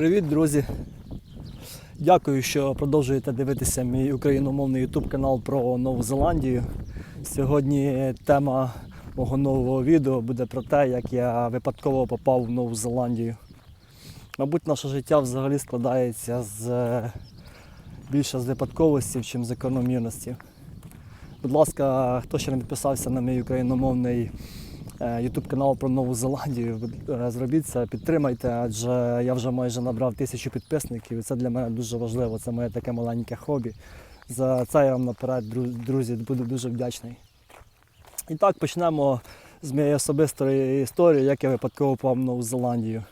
Привіт, друзі! Дякую, що продовжуєте дивитися мій україномовний YouTube канал про Нову Зеландію. Сьогодні тема мого нового відео буде про те, як я випадково попав в Нову Зеландію. Мабуть, наше життя взагалі складається з е, більше з випадковостей, ніж з закономірностей. Будь ласка, хто ще не підписався на мій україномовний YouTube канал про Нову Зеландію. е, Зробіть це, підтримайте, адже я вже майже набрав тисячу підписників, і це для мене дуже важливо. Це моє таке маленьке хобі. За це я вам наперед, друзі, буду дуже вдячний. І так почнемо з моєї особистої історії, як я випадково попав в Нову Зеландію.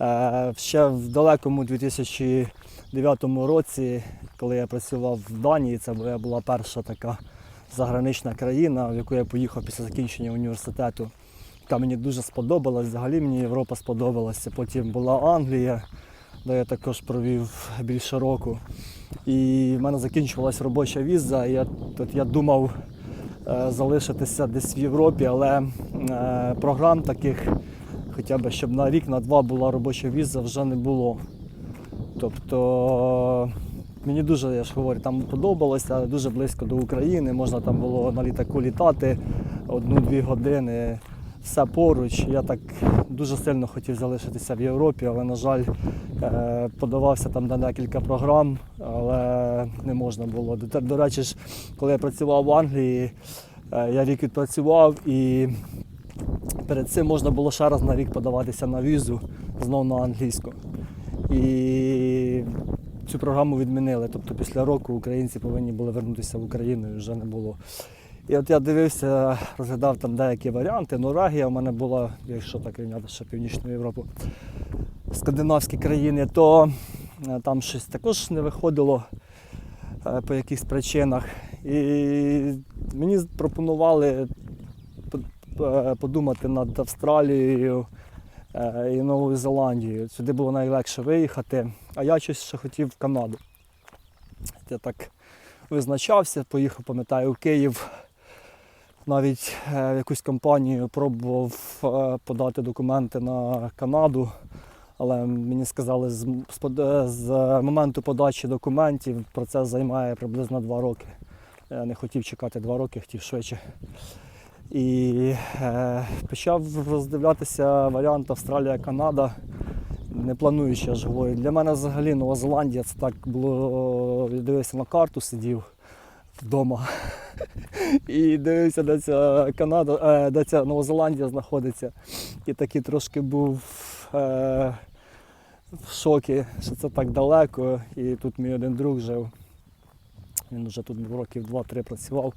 Е, Ще в далекому 2009 році, коли я працював в Данії, це була перша така загранична країна, в яку я поїхав після закінчення університету. Яка мені дуже сподобалась. Взагалі мені Європа сподобалася. Потім була Англія, де я також провів більше року. І в мене закінчувалась робоча віза. Я, тут я думав е, залишитися десь в Європі, але е, програм таких, хоча б щоб на рік, на два була робоча віза, вже не було. Тобто Мені дуже, я ж говорю, там подобалося, дуже близько до України, можна там було на літаку літати одну-дві години, все поруч. Я так дуже сильно хотів залишитися в Європі, але, на жаль, е, подавався там на декілька програм, але не можна було. До, речі, ж, коли я працював в Англії, е, я рік відпрацював і перед цим можна було ще раз на рік подаватися на візу знову на англійську. І цю програму відмінили. Тобто після року українці повинні були вернутися в Україну і вже не було. І от я дивився, розглядав там деякі варіанти. Норвегія в мене була, якщо так рівняти ще Північну Європу, скандинавські країни, то е, там щось також не виходило е, по якихось причинах. І мені пропонували е, подумати над Австралією і Новою Зеландією. Сюди було найлегше виїхати, а я щось ще хотів в Канаду. Я так визначався, поїхав, пам'ятаю, в Київ. Навіть е, в якусь компанію пробував е, подати документи на Канаду, але мені сказали, з, е, з моменту подачі документів процес займає приблизно два роки. Я не хотів чекати два роки, хотів швидше. І е, почав роздивлятися варіант Австралія-Канада, не плануючи, я ж говорю. Для мене взагалі Нова Зеландія це так було. Я дивився на карту, сидів вдома і дивився, де ця Канада, е, де ця Нова Зеландія знаходиться. І такий трошки був е, в шокі, що це так далеко. І тут мій один друг жив. Він вже тут років 2-3 працював.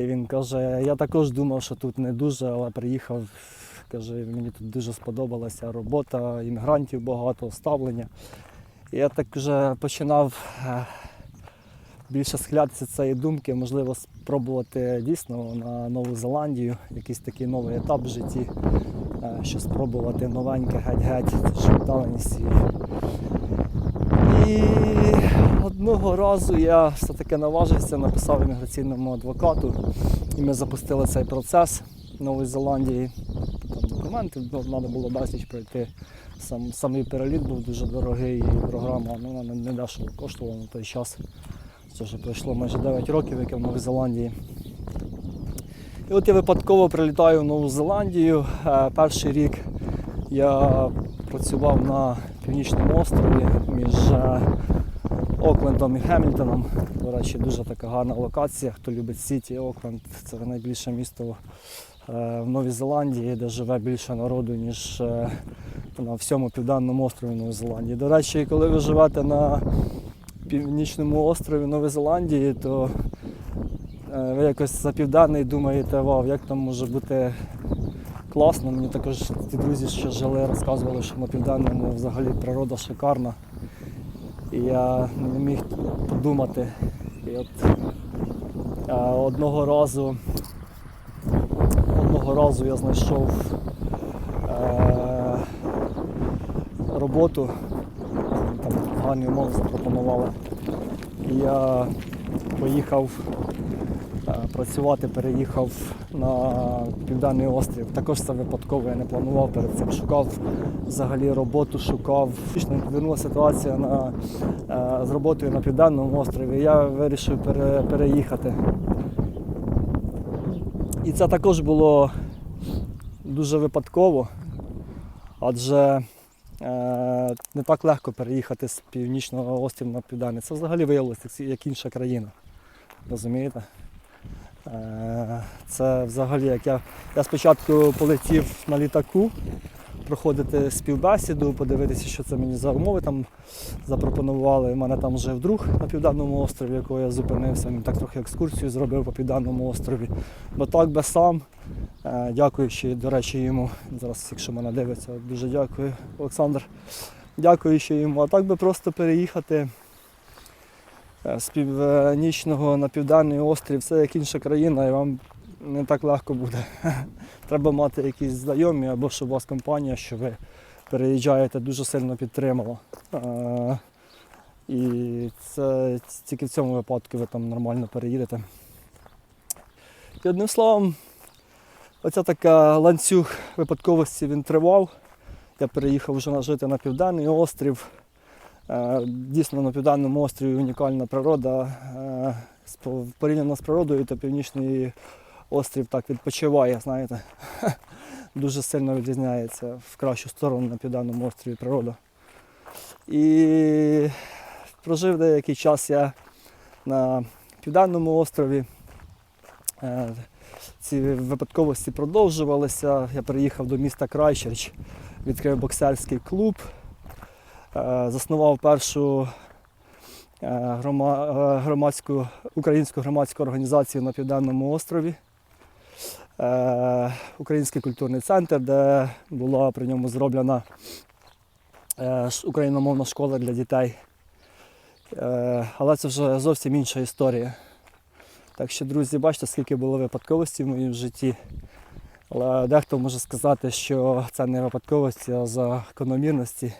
І він каже, я також думав, що тут не дуже, але приїхав. Каже, мені тут дуже сподобалася робота, іммігрантів багато, ставлення. І я так вже починав е, більше схилятися цієї думки, можливо, спробувати дійсно на Нову Зеландію, якийсь такий новий етап в житті, е, що спробувати новеньке, геть-геть, це ж віддаленість. І одного разу я все-таки наважився, написав імміграційному адвокату, і ми запустили цей процес в Новій Зеландії. Там документи ну, треба було безліч пройти. Сам, самий переліт був дуже дорогий, і програма ну, вона не дешево коштувала на той час. Це вже пройшло майже 9 років, як я в Новій Зеландії. І от я випадково прилітаю в Нову Зеландію. Е, Перший рік я працював на північному острові між е, Оклендом і Хемільтоном. До речі, дуже така гарна локація. Хто любить Сіті, Окленд це найбільше місто е, в Новій Зеландії, де живе більше народу, ніж е, на всьому південному острові Нової Зеландії. До речі, коли ви живете на північному острові Нової Зеландії, то ви якось за південний думаєте, вау, як там може бути класно. Мені також ті друзі, що жили, розказували, що на південному взагалі природа шикарна. І я не міг подумати. І от е, одного разу одного разу я знайшов е, роботу, там гарні умови запропонували. І я поїхав е, працювати, переїхав на південний острів. Також це випадково, я не планував перед цим. Шукав взагалі роботу, шукав. Фактично Повернулася ситуація на, е, з роботою на південному острові. Я вирішив пере, переїхати. І це також було дуже випадково, адже е, не так легко переїхати з північного острова на південний. Це взагалі виявилося як інша країна. Розумієте? Е, Це взагалі як я, я спочатку полетів на літаку проходити співбесіду, подивитися, що це мені за умови там запропонували. У мене там жив друг на південному острові, якого я зупинився. Він так трохи екскурсію зробив по південному острові. Бо так би сам. Е, Дякуючи, до речі, йому. Зараз, якщо мене дивиться, дуже дякую, Олександр. Дякуючи йому. А так би просто переїхати з північного на південний острів, це як інша країна, і вам не так легко буде. Треба мати якісь знайомі або щоб у вас компанія, що ви переїжджаєте, дуже сильно підтримала. Е, І це тільки в цьому випадку ви там нормально переїдете. І одним словом, оця така ланцюг випадковості він тривав. Я переїхав вже жити на південний острів. Е, Дійсно, на південному острові унікальна природа. Е, Порівняно з природою, то північний острів так відпочиває, знаєте. Дуже сильно відрізняється в кращу сторону на південному острові природа. І прожив деякий час я на південному острові. Е, Ці випадковості продовжувалися. Я переїхав до міста Крайчерч, відкрив боксерський клуб, заснував першу е, е, громадську, українську громадську організацію на Південному острові. Е, Український культурний центр, де була при ньому зроблена е, україномовна школа для дітей. Е, Але це вже зовсім інша історія. Так що, друзі, бачите, скільки було випадковостей в моєму житті. Але дехто може сказати, що це не випадковості, а закономірності.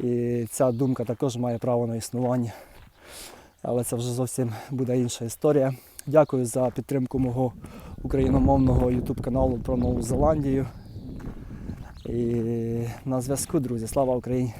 І ця думка також має право на існування. Але це вже зовсім буде інша історія. Дякую за підтримку мого україномовного YouTube каналу про Нову Зеландію. І на зв'язку, друзі. Слава Україні!